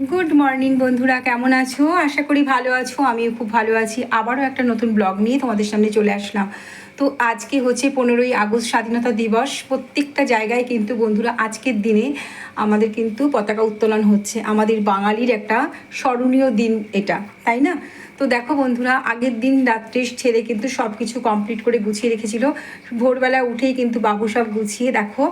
Good morning বন্ধুরা, কেমন আছো? আশা করি ভালো আছো, আমিও খুব ভালো আছি। আবারও একটা নতুন ব্লগ নিয়ে তোমাদের সামনে চলে আসলাম। তো আজকে হচ্ছে পনেরোই আগস্ট স্বাধীনতা দিবস। প্রত্যেকটা জায়গায় কিন্তু বন্ধুরা আজকের দিনে আমাদের কিন্তু পতাকা উত্তোলন হচ্ছে। আমাদের বাঙালির একটা স্মরণীয় দিন এটা, তাই না? তো দেখো বন্ধুরা, আগের দিন রাত্রে ছেলে কিন্তু সব কিছু কমপ্লিট করে গুছিয়ে রেখেছিল। ভোরবেলা উঠেই কিন্তু বাবু সব গুছিয়ে দেখো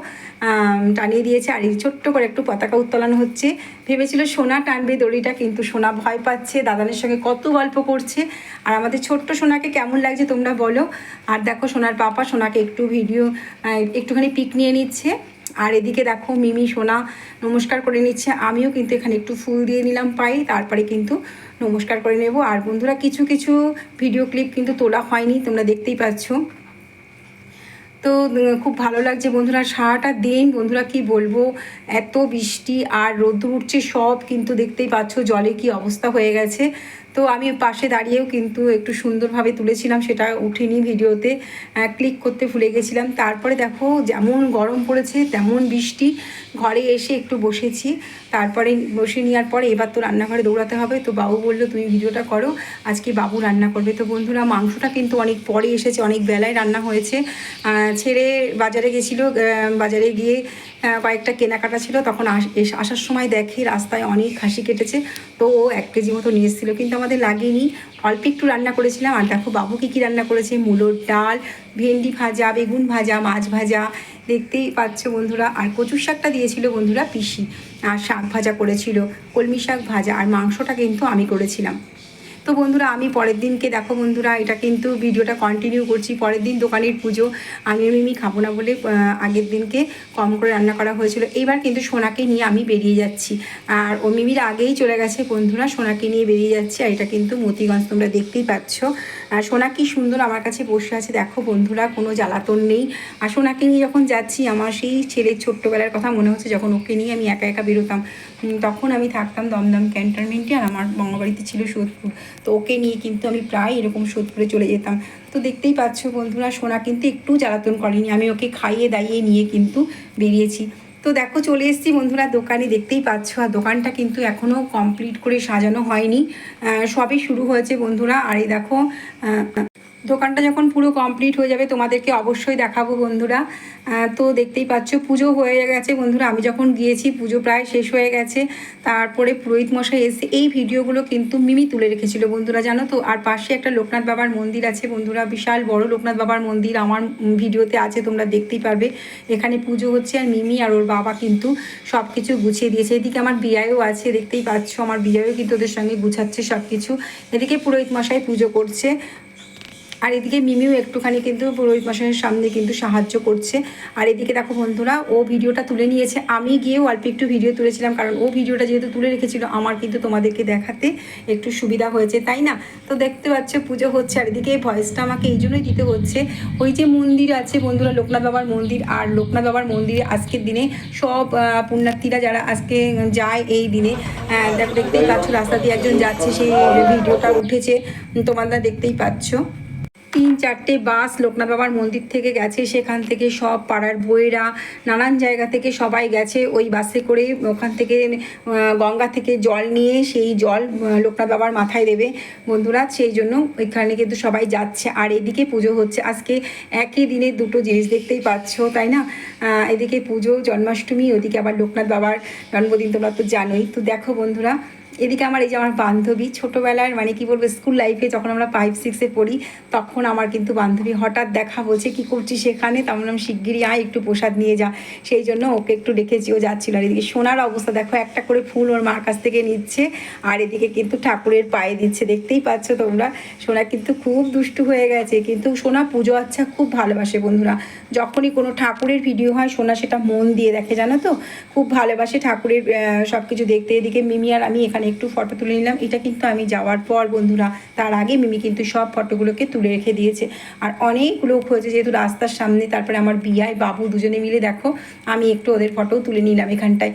টানিয়ে দিয়েছে। আর ছোট্ট করে একটু পতাকা উত্তোলন হচ্ছে। ভেবেছিল সোনা টানবে, দড়িটা কিন্তু সোনা ভয় পাচ্ছে, দাদানের সঙ্গে কত গল্প করছে। আর আমাদের ছোট্ট সোনাকে কেমন লাগছে তোমরা বলো। আর দেখো সোনার পাপা সোনাকে একটু ভিডিও একটুখানি পিক নিয়ে নিচ্ছে। আর এদিকে দেখো মিমি, সোনা নমস্কার করে নিচ্ছে। আমিও কিন্তু এখানে একটু ফুল দিয়ে নিলাম পাই তারপরে কিন্তু নমস্কার করে নেব। আর বন্ধুরা, কিছু কিছু ভিডিও ক্লিপ কিন্তু তোলা হয়নি, তোমরা দেখতেই পাচ্ছ। তো খুব ভালো লাগছে বন্ধুরা, সারাটা দিন বন্ধুরা কি বলব, এত বৃষ্টি আর রোদ্দুর উঠছে, সব কিন্তু দেখতেই পাচ্ছ, জলে কি অবস্থা হয়ে গেছে। তো আমি পাশে দাঁড়িয়েও কিন্তু একটু সুন্দরভাবে তুলেছিলাম, সেটা উঠিনি ভিডিওতে। ক্লিক করতে ভুলে গেছিলাম। তারপরে দেখো, যেমন গরম পড়েছে, তেমন বৃষ্টি। ঘরে এসে একটু বসেছি। তারপরে বসে নেওয়ার পরে এবার তো রান্নাঘরে দৌড়াতে হবে। তো বাবু বলল, তুমি ভিডিওটা করো। আজকে বাবু রান্না করবে। তো বন্ধুরা, মাংসটা কিন্তু অনেক পরে এসেছে, অনেক বেলায় রান্না হয়েছে। ছেড়ে বাজারে গেছিল বাজারে গিয়ে কয়েকটা কেনাকাটা ছিল। তখন আসার সময় দেখে রাস্তায় অনেক খাসি কেটেছে। তো ও এক কেজি মতো নিয়ে এসেছিল। কিন্তু আমাদের লাগেনি। অল্প একটু রান্না করেছিলাম। আর দেখো বাবু কী কী রান্না করেছে? মুলোর ডাল, ভেন্ডি ভাজা, বেগুন ভাজা, মাছ ভাজা। দেখতেই পাচ্ছ বন্ধুরা, আর কচুর শাকটা দিয়েছিল বন্ধুরা পিসি। আর শাক ভাজা করেছিল, কলমি শাক ভাজা। আর মাংসটা কিন্তু আমি করেছিলাম। তো বন্ধুরা, আমি পরের দিনকে, দেখো বন্ধুরা, এটা কিন্তু ভিডিওটা কন্টিনিউ করছি। পরের দিন দোকানের পুজো আমি মিমি খাব না বলে আগের দিনকে কম করে রান্না করা হয়েছিল। এইবার কিন্তু সোনাকে নিয়ে আমি বেরিয়ে যাচ্ছি। আর ও মিমির আগেই চলে গেছে, বন্ধুরা, সোনাকে নিয়ে বেরিয়ে যাচ্ছি। আর এটা কিন্তু মতিগঞ্জ, তোমরা দেখতেই পাচ্ছ। আর সোনা কি সুন্দর আমার কাছে বসে আছে। দেখো বন্ধুরা, কোনো জ্বালাতন নেই। আর সোনাকে নিয়ে যখন যাচ্ছি, আমার সেই ছেলের ছোট্টবেলার কথা মনে হচ্ছে, যখন ওকে নিয়ে আমি একা একা বেরোতাম। তখন আমি থাকতাম দমদম ক্যান্টনমেন্টে, আর আমার বঙ্গবাড়িতে ছিল সোদপুর। তো ওকে নিয়ে কিন্তু আমি প্রায় এরকম শোধ করে চলে যেতাম। তো দেখতেই পাচ্ছ বন্ধুরা, সোনা কিন্তু একটু জ্বালাতন করেনি। আমি ওকে খাইয়ে দাইয়ে নিয়ে কিন্তু বেরিয়েছি। তো দেখো চলে এসেছি বন্ধুরা দোকানে, দেখতেই পাচ্ছ। আর দোকানটা কিন্তু এখনও কমপ্লিট করে সাজানো হয়নি। সবই শুরু হয়েছে বন্ধুরা। আর এই দেখো দোকানটা যখন পুরো কমপ্লিট হয়ে যাবে, তোমাদেরকে অবশ্যই দেখাবো বন্ধুরা। তো দেখতেই পাচ্ছ, পুজো হয়ে গেছে বন্ধুরা। আমি যখন গিয়েছি, পুজো প্রায় শেষ হয়ে গেছে। তারপরে পুরোহিত মশাই এসে এই ভিডিওগুলো কিন্তু মিমি তুলে রেখেছিল বন্ধুরা, জানো তো? আর পাশে একটা লোকনাথ বাবার মন্দির আছে বন্ধুরা, বিশাল বড় লোকনাথ বাবার মন্দির। আমার ভিডিওতে আছে, তোমরা দেখতেই পারবে। এখানে পুজো হচ্ছে আর মিমি আর ওর বাবা কিন্তু সব কিছু গুছিয়ে দিয়েছে। এদিকে আমার বিয়ায়ও আছে, দেখতেই পাচ্ছ। আমার বিয়ায়ও কিন্তু ওদের সঙ্গে গুছাচ্ছে সব কিছু এদিকে পুরোহিত মশাই পুজো করছে। আর এদিকে মিমিও একটুখানি কিন্তু পুরোহিত মশাইয়ের সামনে কিন্তু সাহায্য করছে। আর এদিকে দেখো বন্ধুরা ও ভিডিওটা তুলে নিয়েছে। আমি গিয়েও অল্প একটু ভিডিও তুলেছিলাম কারণ ও ভিডিওটা যেহেতু তুলে রেখেছিল আমার কিন্তু তোমাদেরকে দেখাতে একটু সুবিধা হয়েছে তাই না? তো দেখতে পাচ্ছ পুজো হচ্ছে। আর এদিকে ভয়েসটা আমাকে এই জন্যই দিতে হচ্ছে ওই যে মন্দির আছে বন্ধুরা লোকনাথ বাবার মন্দির আর লোকনাথ বাবার মন্দিরে আজকের দিনে সব পুণ্যার্থীরা যারা আজকে যায় এই দিনে আহ, দেখো দেখতেই পাচ্ছ রাস্তা দিয়ে একজন যাচ্ছে সেই ভিডিওটা উঠেছে তোমরা দেখতেই পাচ্ছ। তিন, চারটে বাস লোকনাথ বাবার মন্দির থেকে গেছে, সেখান থেকে সব পাড়ার বইয়েরা, নানান জায়গা থেকে সবাই গেছে ওই বাসে করে ওখান থেকে গঙ্গা থেকে জল নিয়ে সেই জল লোকনাথ বাবার মাথায় দেবে বন্ধুরা, সেই জন্য ওইখানে কিন্তু সবাই যাচ্ছে। আর এদিকে পুজো হচ্ছে। আজকে একই দিনে দুটো জিনিস দেখতেই পাচ্ছ, তাই না? এদিকে পুজো, জন্মাষ্টমী, ওদিকে আবার লোকনাথ বাবার জন্মদিন, তোমরা তো জানোই। তো দেখো বন্ধুরা এদিকে আমার এই যে আমার বান্ধবী, ছোটোবেলার মানে কি বলব স্কুল লাইফে যখন আমরা ফাইভ সিক্সে পড়ি, তখন আমার কিন্তু বান্ধবী হঠাৎ দেখা বলছে, কি করছি সেখানে তেমন আমি শিগগিরই আয়, একটু প্রসাদ নিয়ে যা। সেই জন্য ওকে একটু ডেকেছি, ও যাচ্ছিল। আর এদিকে সোনার অবস্থা, দেখো একটা করে ফুল ওর মার কাছ থেকে নিচ্ছে, আর এদিকে কিন্তু ঠাকুরের পায়ে দিচ্ছে, দেখতেই পাচ্ছ তোমরা। সোনা কিন্তু খুব দুষ্টু হয়ে গেছে, কিন্তু সোনা পুজো আচ্ছা খুব ভালোবাসে বন্ধুরা। যখনই কোনো ঠাকুরের ভিডিও হয়, সোনা সেটা মন দিয়ে দেখে, জানো তো? খুব ভালোবাসে ঠাকুরের সব কিছু দেখতে। এদিকে মিমি আর আমি এখানে একটু ফটো তুলে নিলাম। এটা কিন্তু আমি যাওয়ার পর বন্ধুরা, তার আগে মিমি কিন্তু সব ফটোগুলোকে তুলে রেখে দিয়েছে। আর অনেক লোক হয়েছে যেহেতু রাস্তার সামনে, তারপরে আমার বিয়ায় বাবু দুজনে মিলে দেখো, আমি একটু ওদের ফটোও তুলে নিলাম এখানটায়।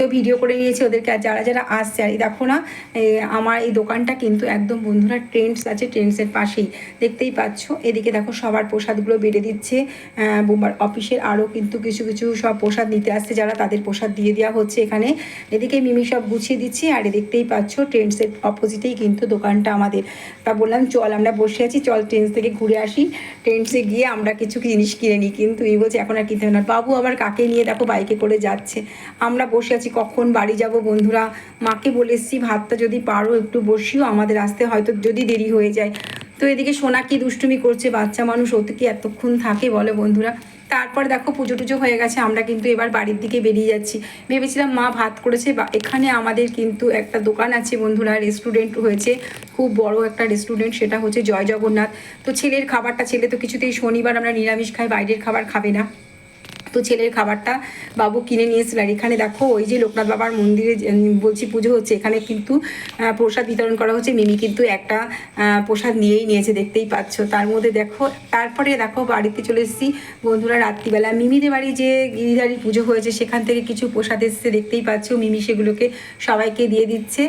তো ভিডিও করে নিয়েছি, ওদেরকে আর যারা যারা আসছে, আর দেখো না আমার এই দোকানটা কিন্তু একদম বন্ধুরা ট্রেন্ডস আছে ট্রেন্ডসের পাশেই। দেখতেই পাচ্ছ? এদিকে দেখো সবার প্রসাদগুলো বেড়ে দিচ্ছে। বোম্বার অফিসের আরও কিন্তু কিছু কিছু সব প্রসাদ নিতে আসছে, যারা তাদের প্রসাদ দিয়ে দেওয়া হচ্ছে এখানে। এদিকে মিমি সব গুছিয়ে দিচ্ছি, আর দেখতেই পাচ্ছ ট্রেন্ডসের অপোজিটেই কিন্তু দোকানটা আমাদের। তা বললাম, চল আমরা বসে আছি, চল ট্রেন্ডস থেকে ঘুরে আসি। ট্রেন্ডসে গিয়ে আমরা কিছু জিনিস কিনে নিই, কিন্তু এই বলছে, এখন আর কিনতে হবে না। বাবু আবার কাকে নিয়ে দেখো বাইকে করে যাচ্ছে? আমরা বসে আছি, কখন বাড়ি যাব বন্ধুরা? মাকে বলে এসছি, ভাতটা যদি পারো একটু বসিও, আমাদের আসতে হয়তো যদি দেরি হয়ে যায়। তো এদিকে সোনা কি দুষ্টুমি করছে, বাচ্চা মানুষ ওতে কি এতক্ষণ থাকে বলে বন্ধুরা? তারপর দেখো পুজো টুজো হয়ে গেছে, আমরা কিন্তু এবার বাড়ির দিকে বেরিয়ে যাচ্ছি। ভেবেছিলাম মা ভাত করেছে, বা এখানে আমাদের কিন্তু একটা দোকান আছে বন্ধুরা রেস্টুরেন্ট হয়েছে। খুব বড় একটা রেস্টুরেন্ট সেটা হচ্ছে জয় জগন্নাথ। তো ছেলের খাবারটা, ছেলে তো কিছুতেই শনিবার আমরা নিরামিষ খাই, বাইরের খাবার খাবে না। তো ছেলের খাবারটা বাবু কিনে নিয়েছিল। আর এখানে দেখো, ওই যে লোকনাথ বাবার মন্দিরে বলছি পুজো হচ্ছে, এখানে কিন্তু প্রসাদ বিতরণ করা হচ্ছে। মিমি কিন্তু একটা প্রসাদ নিয়েই নিয়েছে, দেখতেই পাচ্ছ। তার মধ্যে দেখো, তারপরে দেখো, বাড়িতে চলে এসেছি। বন্ধুরা, রাত্রিবেলা মিমিদের বাড়ি যে গিরিধারী পুজো হয়েছে, সেখান থেকে কিছু প্রসাদ এসেছে, দেখতেই পাচ্ছ। মিমি সেগুলোকে সবাইকে দিয়ে দিচ্ছে।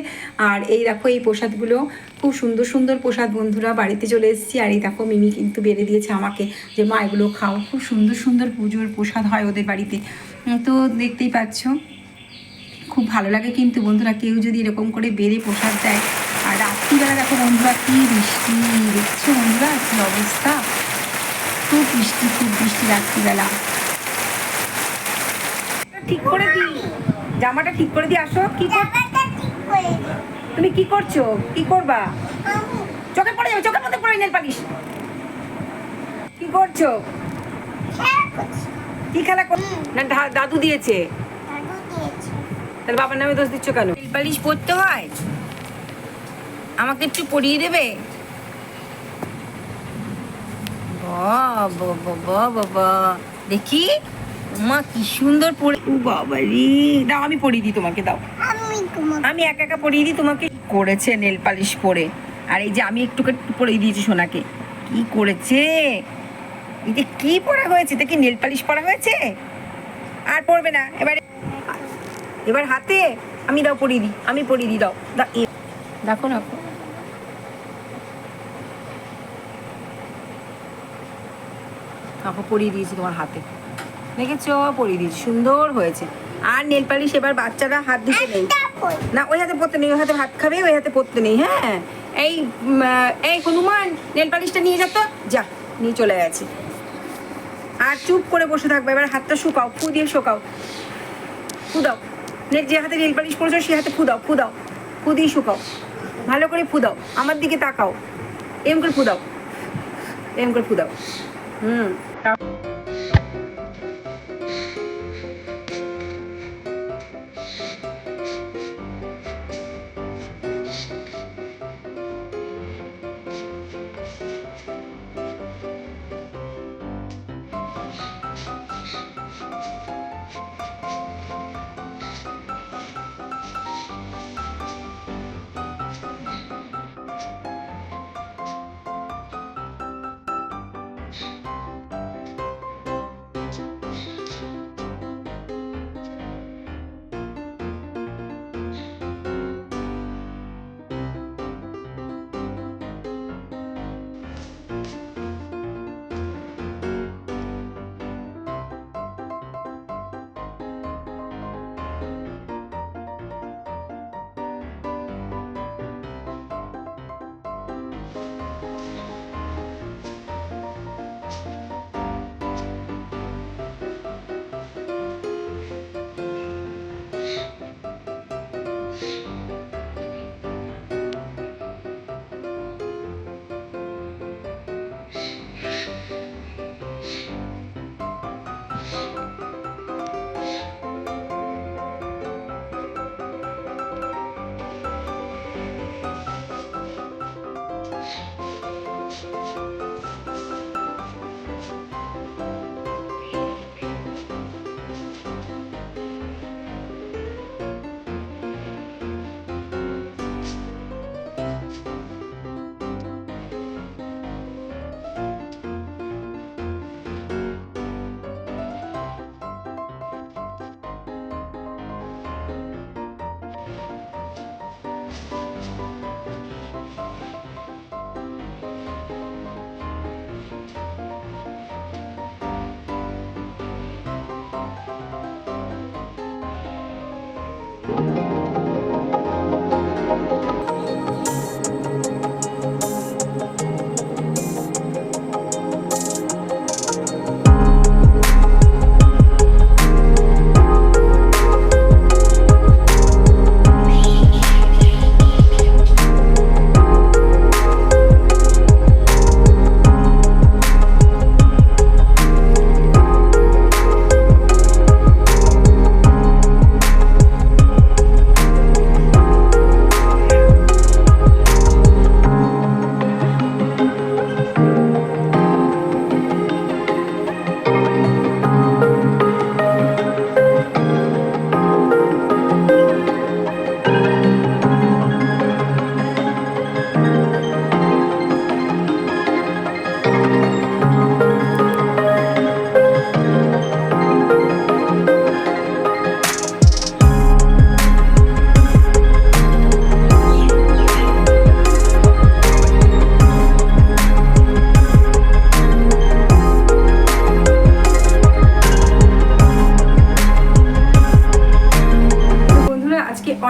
আর এই দেখো, এই প্রসাদগুলো খুব সুন্দর সুন্দর প্রসাদ বন্ধুরা, বাড়িতে চলে এসেছি। আর এই দেখো, মিমি কিন্তু বেড়ে দিয়েছে আমাকে যে, মা, এগুলো খাও। খুব সুন্দর সুন্দর পুজোর প্রসাদ হয় ওদের বাড়িতে। তো দেখতেই পাচ্ছ, খুব ভালো লাগে কিন্তু বন্ধুরা, কেউ যদি এরকম করে বেড়ে প্রসাদ দেয়। আর রাত্রিবেলা দেখো বন্ধুরা, কি বৃষ্টি, দেখছ বন্ধুরা, কী অবস্থা? খুব বৃষ্টি খুব বৃষ্টি রাত্রিবেলা। ঠিক করে দি জামাটা ঠিক করে দিয়ে আসো, কি কর তুমি কি করছ? কি করবা? চোখে পড়ে যাবে চোখের মধ্যে পড়ে নেল পালিশ কি করছ? কি খেলা কর না দাদু দিয়েছে। তাহলে বাবার নামে দোষ দিচ্ছ কেন? নেল পালিশ পরতে হয়? আমাকে একটু পরিয়ে দেবে? বাবা বাবা বাবা দেখি। মা কি সুন্দর পরে ও বাবা রে। দাও আমি পরিয়ে দিই তোমাকে দাও। আমি একা একা পরিয়ে দিই তোমাকে। করেছে নেল পালিশ পরে। আর এই যে আমি একটু পরিয়ে দিয়েছি সোনাকে। কি করেছে? এই কি পরা হয়েছে? এটা কি নেল পালিশ পরা হয়েছে? আর পড়বে না। এবারে এবার হাতে। আমি দাও পরিয়ে দিই। আমি পরিয়ে দিই দাও। দেখো না দেখো পরিয়ে দিয়েছি তোমার হাতে। দেখেছ পরিয়ে দিয়েছি সুন্দর হয়েছে। আর নেল পালিশ এবার বাচ্চারা হাত দিতে নেই। না ওই হাতে পড়তে নেই ওই হাতে ভাত খাবে ওই হাতে পড়তে নেই হ্যাঁ? এই এই হনুমান নেল পালিশটা নিয়ে যা তো। যা নিয়ে চলে গেছে। আর চুপ করে বসে থাকবে এবার হাতটা শুকাও ফু দিয়ে শুকাও। ফু দাও। যে হাতে নেল পালিশ পড়েছো সে হাতে ফু দাও ফু দাও। ফু দিয়ে শুকাও। ভালো করে ফু দাও আমার দিকে তাকাও। এম করে ফু দাও। এম করে ফু দাও। হুম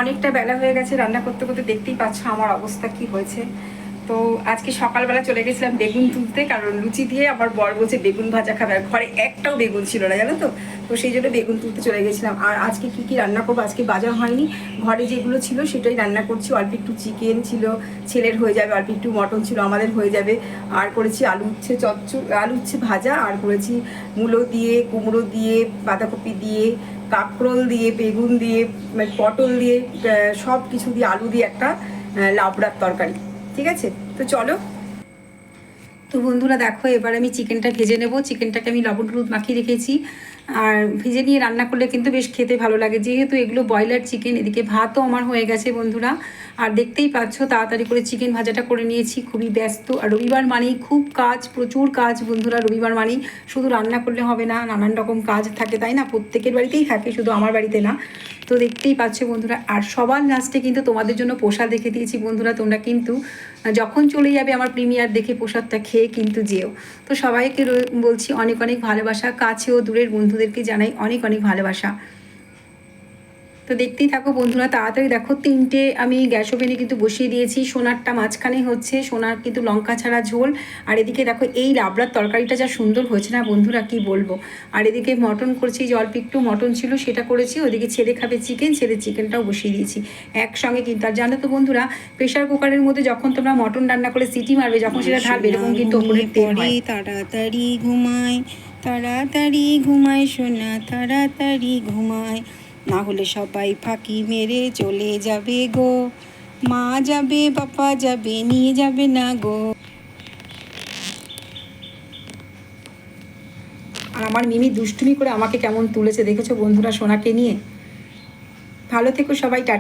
অনেকটা বেলা হয়ে গেছে, রান্না করতে করতে দেখতেই পাচ্ছ আমার অবস্থা কি হয়েছে। তো আজকে সকালবেলা চলে গেছিলাম বেগুন তুলতে, কারণ লুচি দিয়ে আমার বর বলছে বেগুন ভাজা খাবে। ঘরে একটাও বেগুন ছিল না, জানো তো? তো সেই জন্য বেগুন তুলতে চলে গেছিলাম। আর আজকে কি কি রান্না করব? আজকে বাজার হয়নি। ঘরে যেগুলো ছিল সেটাই রান্না করছি। অল্প একটু চিকেন ছিল, ছেলের হয়ে যাবে, অল্প একটু মটন ছিল, আমাদের হয়ে যাবে। আর করেছি আলু উচ্ছে চচ্চু আলু উচ্ছে ভাজা, আর করেছি মূলো দিয়ে, কুমড়ো দিয়ে, বাঁধাকপি দিয়ে কাঁকরোল দিয়ে, বেগুন দিয়ে মানে পটল দিয়ে সব কিছু দিয়ে আলু দিয়ে একটা লাবড়ার তরকারি। ঠিক আছে? তো চলো। তো বন্ধুরা দেখো, এবার আমি চিকেনটা ভেজে নেব। চিকেনটাকে আমি লবণ হলুদ মাখিয়ে রেখেছি। আর ভেজে নিয়ে রান্না করলে কিন্তু বেশ খেতে ভালো লাগে। যেহেতু এগুলো ব্রয়লার চিকেন এদিকে ভাতও আমার হয়ে গেছে বন্ধুরা। আর দেখতেই পাচ্ছ, তাড়াতাড়ি করে চিকেন ভাজাটা করে নিয়েছি, খুবই ব্যস্ত। আর রবিবার মানেই খুব কাজ, প্রচুর কাজ বন্ধুরা রবিবার মানেই। শুধু রান্না করলে হবে না, নানান রকম কাজ থাকে, তাই না? প্রত্যেকের বাড়িতেই থাকে, শুধু আমার বাড়িতে না। তো দেখতেই পাচ্ছ বন্ধুরা, আর সবার লাস্টে কিন্তু তোমাদের জন্য প্রসাদ দেখে দিয়েছি বন্ধুরা, তোমরা কিন্তু যখন চলে যাবে আমার প্রিমিয়ার দেখে প্রসাদটা খেয়ে কিন্তু যেও। তো সবাইকে বলছি অনেক অনেক ভালোবাসা, কাছে ও দূরের বন্ধুদেরকে জানাই অনেক অনেক ভালোবাসা। তো দেখতেই থাকো বন্ধুরা তাড়াতাড়ি দেখো তিনটে আমি গ্যাস ওভেনে কিন্তু বসিয়ে দিয়েছি সোনারটা মাঝখানে হচ্ছে সোনার কিন্তু লঙ্কা ছাড়া ঝোল। আর এদিকে দেখো এই লাবড়ার তরকারিটা যা সুন্দর হয়েছে না বন্ধুরা কি বলব? আর এদিকে মটন করছি যে অল্প একটু মটন ছিল সেটা করেছি ওদিকে ছেলে খাবে চিকেন ছেলে চিকেনটাও বসিয়ে দিয়েছি একসঙ্গে কিন্তু। আর জানো তো বন্ধুরা প্রেশার কুকারের মধ্যে যখন তোমরা মটন রান্না করে সিটি মারবে যখন সেটা ঢালবে এরকম কিন্তু ওপরে তাড়াতাড়ি ঘুমায় তাড়াতাড়ি ঘুমায় সোনা তাড়াতাড়ি ঘুমায় না হলে সবাই ফাঁকি মেরে চলে যাবে গো। মা যাবে বাপা যাবে, নিয়ে যাবে না গো। আর আমার মিমি দুষ্টুমি করে আমাকে কেমন তুলেছে দেখেছ বন্ধুরা সোনাকে নিয়ে? ভালো থেকো সবাই